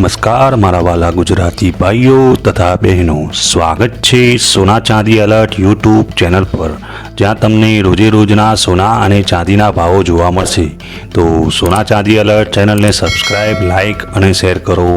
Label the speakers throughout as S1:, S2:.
S1: નમસ્કાર, મારા વાલા ગુજરાતી ભાઈઓ તથા બહેનો. સ્વાગત છે સોના ચાંદી અલર્ટ યુટ્યુબ ચેનલ પર, જ્યાં તમને રોજે રોજના સોના અને ચાંદીના ભાવો જોવા મળશે. તો સોના ચાંદી અલર્ટ ચેનલને સબસ્ક્રાઈબ લાઇક અને શેર કરો.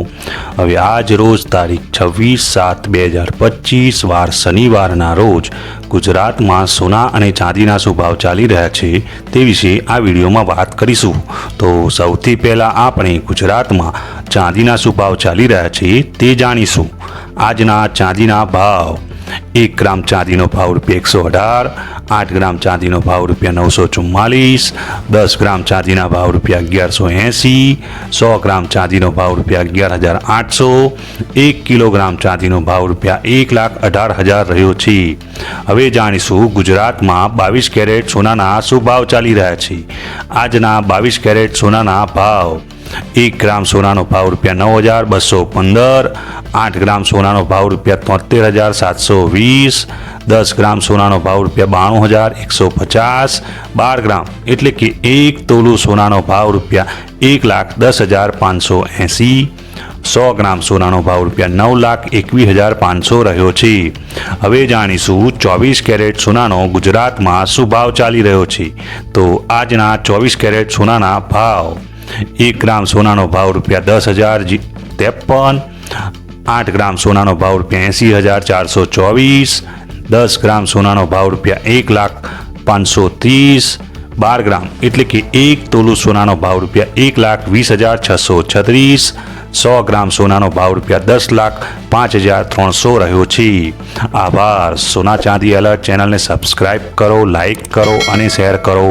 S1: હવે આજ રોજ તારીખ છવ્વીસ સાત બે હજાર પચીસ, વાર શનિવારના રોજ ગુજરાતમાં સોના અને ચાંદીના શું ભાવ ચાલી રહ્યા છે તે વિશે આ વિડીયોમાં વાત કરીશું. તો સૌથી પહેલાં આપણે ગુજરાતમાં ચાંદીના શું ભાવ ચાલી રહ્યા છે, તે જાણીશું. આજના ચાંદીના ભાવ. એક ગ્રામ ચાંદીનો ભાવ રૂપિયા એકસો અઢાર, આઠ ગ્રામ ચાંદીનો ભાવ રૂપિયા નવસો ચુમ્માલીસ, દસ ગ્રામ ચાંદીના ભાવ રૂપિયા અગિયારસો એંસી, સો ગ્રામ ચાંદીનો ભાવ રૂપિયા અગિયાર હજાર આઠસો, એક કિલોગ્રામ ચાંદીનો ભાવ રૂપિયા એક લાખ અઢાર હજાર રહ્યો છે. હવે જાણીશું ગુજરાતમાં બાવીસ કેરેટ સોનાના શું ભાવ ચાલી રહ્યા છે. આજના બાવીસ કેરેટ સોનાના ભાવ. એક ગ્રામ સોનાનો ભાવ રૂપિયા નવ હજાર, બસો પંદર, આઠ ગ્રામ સોનાનો ભાવ રૂપિયા તોતેર હજાર, સાતસો વીસ, દસ ગ્રામ સોનાનો ભાવ રૂપિયા બાણું હજાર, એકસો પચાસ, બાર ગ્રામ. એટલે કે એક તોલું સોનાનો ભાવ રૂપિયા એક લાખ દસ હજાર પાંચસો એંસી, સો ગ્રામ સોનાનો ભાવ રૂપિયા નવ લાખ એકવીસ હજાર પાંચસો રહ્યો છે. હવે જાણીશું ચોવીસ કેરેટ સોનાનો ગુજરાતમાં શું ભાવ ચાલી રહ્યો છે. તો આજના ચોવીસ કેરેટ સોનાના ભાવ. એક ગ્રામ સોનાનો ભાવ રૂપિયા દસ હજાર ત્રેપન, આઠ ગ્રામ સોનાનો ભાવ રૂપિયા એંસી હજાર ચારસો ચોવીસ, દસ ગ્રામ સોનાનો ભાવ રૂપિયા એક લાખ પાંચસો ત્રીસ, બાર ગ્રામ એટલે કે એક તોલું સોનાનો ભાવ રૂપિયા એક લાખ વીસ હજાર છસો છત્રીસ, સો ગ્રામ સોનાનો ભાવ રૂપિયા દસ લાખ પાંચ હજાર ત્રણસો રહ્યો છે. આભાર. સોના ચાંદી અલર્ટ ચેનલને સબસ્ક્રાઇબ કરો લાઇક કરો અને શેર કરો.